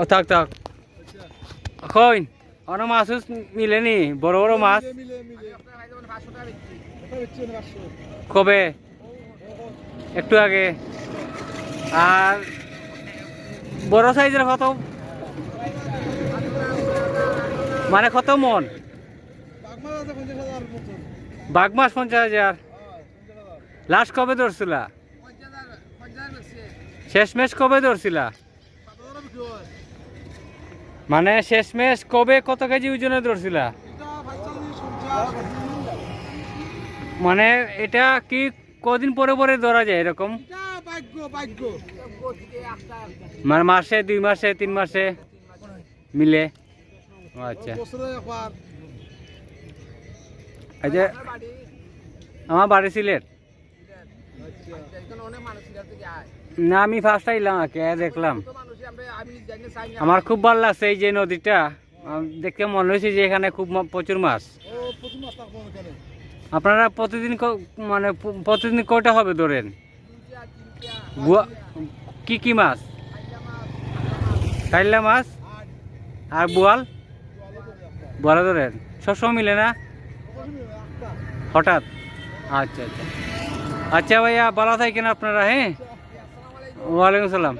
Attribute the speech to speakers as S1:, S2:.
S1: ও থাক থাক কইন অনেক মাছ মিলেনি বড় বড় মাছ কবে একটু আগে আর বড় সাইজের কত মানে কত মন বাঘ মাছ পঞ্চাশ হাজার লাস্ট কবে ধরছিলা
S2: পঞ্চাশ হাজার পঞ্চাশ হাজার বেশি
S1: শেষ ম্যাচ কবে ধরছিলা? মানে শেষ ম্যাচ কবে কত কেজি ওজনে ধরছিলা? মানে এটা কি কদিন পরে পরে ধরা যায় এরকম? মানে মাসে, দুই মাসে, তিন মাসে মিলে? আচ্ছা। আচ্ছা আমার বাড়ি সিলেট। না আমি ফার্স্ট আইলাম আগে দেখলাম। আমার খুব ভালো লাগছে এই যে নদীটা। আম, দেখে মনে হয়েছে যে এখানে খুব প্রচুর মাছ। আপনারা প্রতিদিন মানে প্রতিদিন কয়টা হবে ধরেন? কি কি মাছ? কাইল্লা মাছ আর বোয়াল? বোয়ালে ধরেন। সবসময় মিলে না? হঠাৎ? আচ্ছা আচ্ছা। अच्छा भैया बला था कि ना अपना वालेकुम सलाम।